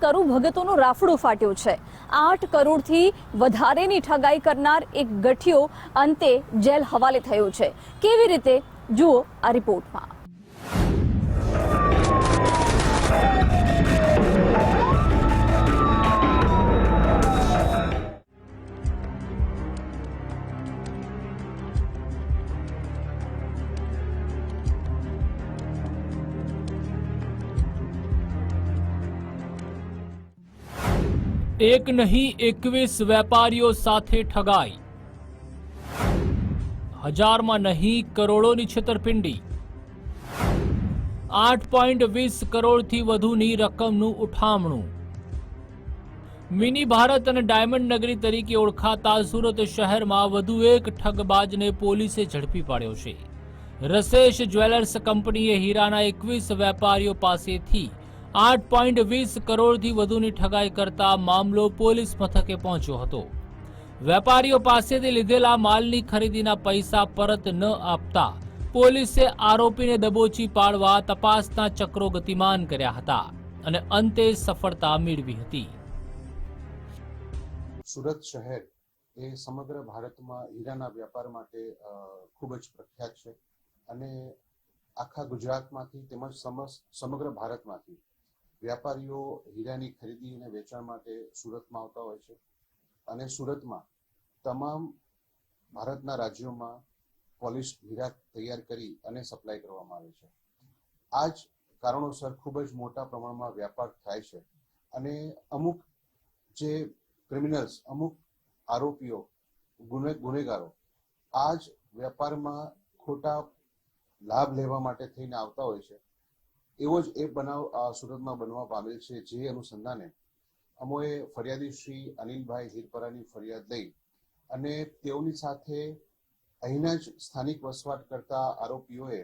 કરુ ભગતોનું રાફડું ફાટ્યું છે. આઠ કરોડથી વધારેની ઠગાઈ કરનાર એક ગઠિયો અંતે જેલ હવાલે થયો છે. કેવી રીતે? જુઓ આ રિપોર્ટમાં. એક નહીં એકવીસ વેપારીઓ સાથે ઠગાઈ હજારમાં નહીં કરોડોની છેતરપિંડી આઠ પોઈન્ટ વીસ કરોડથી વધુની રકમનું ઉઠામણું મિની ભારત અને ડાયમંડ નગરી તરીકે ઓળખાતા સુરત શહેરમાં વધુ એક ઠગબાજને પોલીસે ઝડપી પાડ્યો છે. રસેશ જ્વેલર્સ કંપનીએ હીરાના એકવીસ વેપારીઓ પાસેથી આઠ પોઈન્ટ વીસ કરોડથી વધુની ઠગાઈ કરતા મામલો પોલીસ મથકે પહોંચ્યો હતો. વેપારીઓ પાસેથી લીધેલા માલની ખરીદીના પૈસા પરત ન આપતા પોલીસે આરોપીને દબોચી પાડવા તપાસના ચક્રો ગતિમાન કર્યા હતા અને અંતે સફળતા મેળવી હતી. સુરત શહેર એ સમગ્ર ભારતમાં હીરાના વ્યાપાર માટે ખૂબ જ પ્રખ્યાત છે અને આખા ગુજરાતમાંથી તેમજ સમગ્ર ભારતમાંથી વ્યાપારીઓ હીરાની ખરીદી અને વેચાણ માટે સુરતમાં આવતા હોય છે. અને સુરતમાં તમામ ભારતના રાજ્યોમાં પોલિશ હીરા તૈયાર કરી અને સપ્લાય કરવામાં આવે છે. આ જ કારણોસર ખૂબ જ મોટા પ્રમાણમાં વ્યાપાર થાય છે. અને અમુક જે ક્રિમિનલ્સ અમુક આરોપીઓ, ગુને, ગુનેગારો આ જ વેપારમાં ખોટા લાભ લેવા માટે થઈને આવતા હોય છે. એવો જ એ બનાવ સુરતમાં બનવા પામેલ છે જે અનુસંધાને અમોએ ફરિયાદી શ્રી અનિલભાઈ હિરપરાની ફરિયાદ લઈ અને તેઓની સાથે અહીંના જ સ્થાનિક વસવાટ કરતા આરોપીઓએ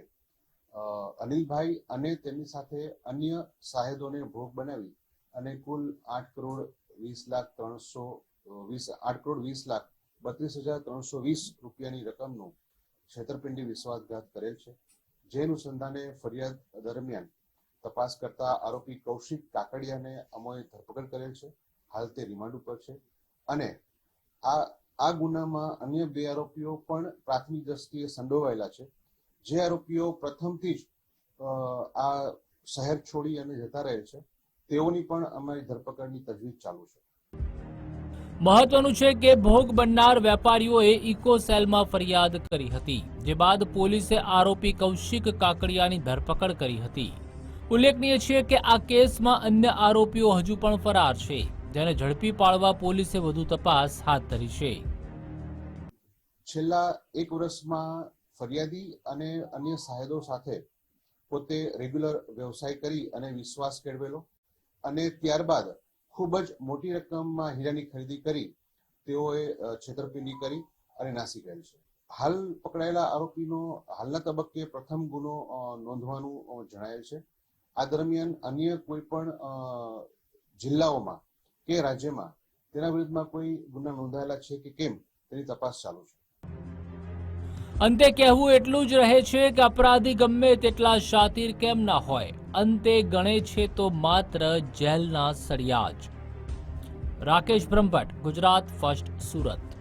અનિલભાઈ અને તેમની સાથે અન્ય સાહેદોને ભોગ બનાવી અને કુલ આઠ કરોડ વીસ લાખ ત્રણસો વીસ, આઠ કરોડ વીસ લાખ બત્રીસ હજાર ત્રણસો વીસ રૂપિયાની રકમનું છેતરપિંડી વિશ્વાસઘાત કરેલ છે. જે અનુસંધાને ફરિયાદ દરમિયાન તપાસ કરતા આરોપી કૌશિક કાકડિયાને અમોએ ધરપકડ કરેલ છે. હાલ તે રિમાન્ડ ઉપર છે. અને આ આ ગુનામાં અન્ય બે આરોપીઓ પણ પ્રાથમિક દ્રષ્ટિએ સંડોવાયેલા છે. જે આરોપીઓ પ્રથમથી જ આ શહેર છોડી અને જતા રહે છે. તેઓની પણ અમારી ધરપકડની તજવીજ ચાલુ છે. મહત્વનું છે કે ભોગ બનનાર વેપારીઓએ ઇકો સેલમાં ફરિયાદ કરી હતી, જે બાદ પોલીસે આરોપી કૌશિક કાકડિયાની ધરપકડ કરી હતી. ઉલ્લેખનીય છે કે આ કેસમાં અન્ય આરોપીઓ હજુ પણ ફરાર છે, જેને ઝડપી પાડવા પોલીસે વધુ તપાસ હાથ ધરી છે. છેલ્લા એક વર્ષમાં ફરિયાદી અને અન્ય સાહેદો સાથે પોતે રેગ્યુલર વ્યવસાય કરી અને વિશ્વાસ કેળવેલો અને ત્યારબાદ ખૂબ જ મોટી રકમમાં હીરાની ખરીદી કરી, તેઓએ છેતરપિંડી કરી અને નાસી ગયેલ છે. હાલ પકડાયેલા આરોપીનો હાલના તબક્કે પ્રથમ ગુનો નોંધવાનું જણાયેલ છે. આ દરમિયાન અન્ય કોઈ પણ જિલ્લાઓમાં કે રાજ્યમાં તેના વિરુદ્ધમાં કોઈ ગુના નોંધાયેલા છે કે કેમ તેની તપાસ ચાલુ છે. અંતે કહેવું એટલું જ રહે છે કે અપરાધી ગમે તેટલા શાતિર કેમ ના હોય. અંતે ગણે છે તો માત્ર જેલના સળિયા જ રાકેશ બ્રહ્મભટ્ટ, ગુજરાત, ફર્સ્ટ સુરત.